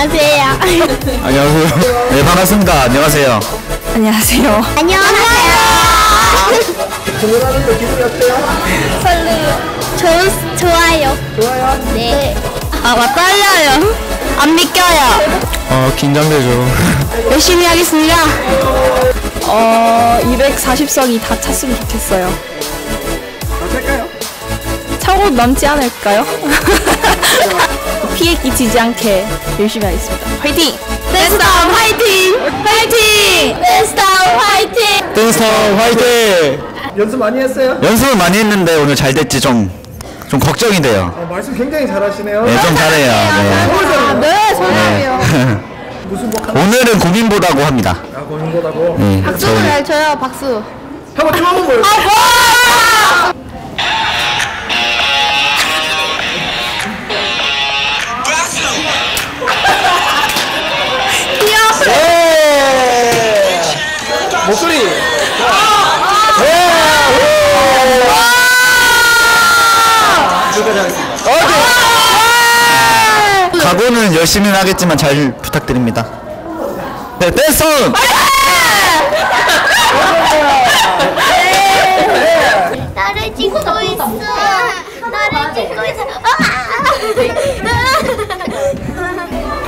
안녕하세요. 네, 반갑습니다. 안녕하세요. 안녕하세요. 안녕하세요. 공연하는데 기분이 어때요? 좋, 좋아요. 좋아요? 네. 아, 와, 떨려요. 안 믿겨요. 어, 긴장되죠. 열심히 하겠습니다. 어, 240석이 다 찼으면 좋겠어요. 어떨까요? 차고 넘지 않을까요? 피해 끼치지 않게 열심히 하겠습니다. 화이팅! 댄스다운 화이팅! 화이팅! 댄스타운 화이팅! 댄스타운 화이팅! 연습 많이 했어요? 연습을 많이 했는데 오늘 잘 될지 좀, 좀 걱정이 돼요. 어, 말씀 굉장히 잘하시네요. 네, 좀 잘해요. 네. 네, 잘해요. 무슨 뭐 오늘은 고민보다고 합니다. 보는 거다고. 네, 박수를 잘 쳐요, 박수. 한번 춤한번 보여. 예! 각오는 열심히 하겠지만 잘 부탁드립니다. 네, 댄스타운! 나를 찍고 있어. 나를 찍고 있어.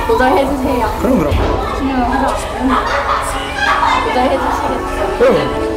도전해주세요. 그럼 그럼. 도전해주시겠어요? 그럼.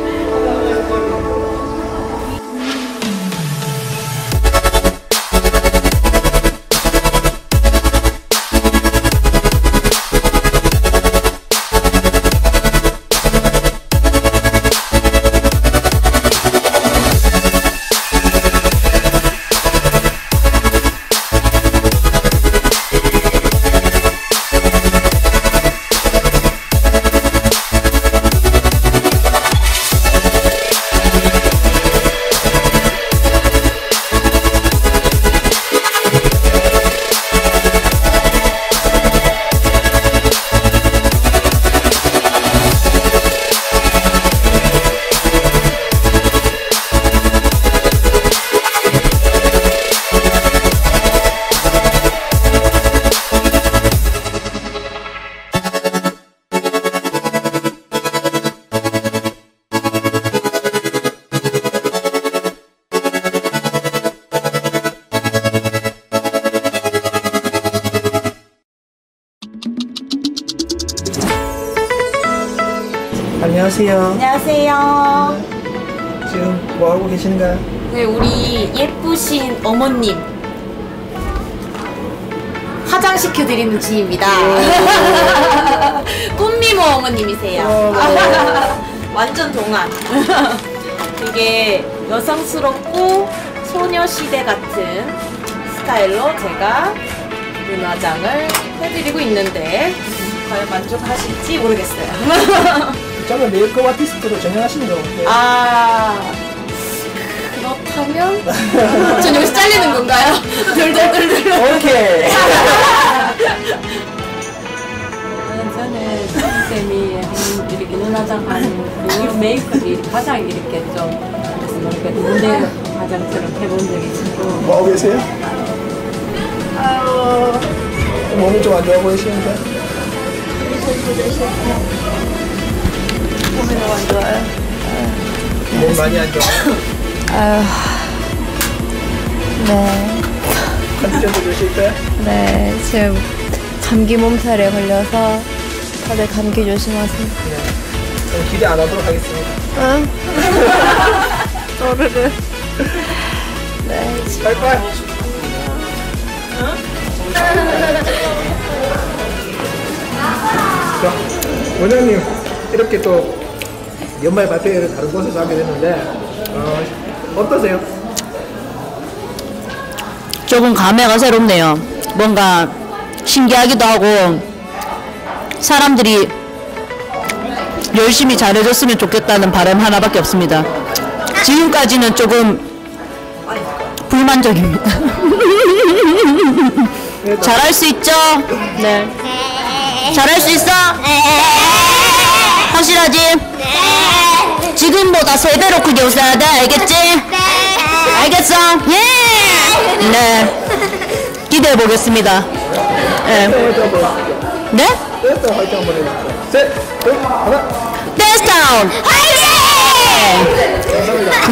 안녕하세요. 안녕하세요. 지금 뭐 하고 계시는가요? 네, 우리 예쁘신 어머님 화장 시켜드리는 중입니다. 꽃미모 어머님이세요. 완전 동안. 되게 여성스럽고 소녀시대 같은 스타일로 제가 눈화장을 해드리고 있는데 과연 만족하실지 모르겠어요. 저는 메이크업 아티스트로 전향하시는 거 같아요. 아 그렇다면 전 여기서 잘리는 건가요? 덜덜덜덜 오케이. 저는 쌤이 한 이렇게 눈화장 하는 그 메이크업이 가장 이렇게 좀 이렇게 무대 화장처럼 해본 적이 있고 뭐 하고 계세요? 아, 몸이 좀 안 좋아 보이시는데? 몸이 안 좋아요? 몸 많이 안 좋아요? 네, 컨디션도 때? 네, 지금 감기 몸살에 걸려서 다들 감기 조심하세요. 저는 기대 안 하도록 하겠습니다. 응? 또르르. 네, 빨빨. 자, 원장님 이렇게 또 연말 발표회를 다른 곳에서 하게 됐는데 어, 어떠세요? 조금 감회가 새롭네요. 뭔가 신기하기도 하고 사람들이 열심히 잘해줬으면 좋겠다는 바람 하나밖에 없습니다. 지금까지는 조금 불만족입니다. 잘할 수 있죠? 네. 잘할 수 있어? 확실하지? 지금보다 세 배로 크게 웃어야 돼. 알겠지? 알겠어? 예! 네. 기대해 보겠습니다. 네. 네? 댄스 화이팅 한번 해주세요. 셋, 둘, 하나. 댄스 다운. 화이팅!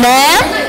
네.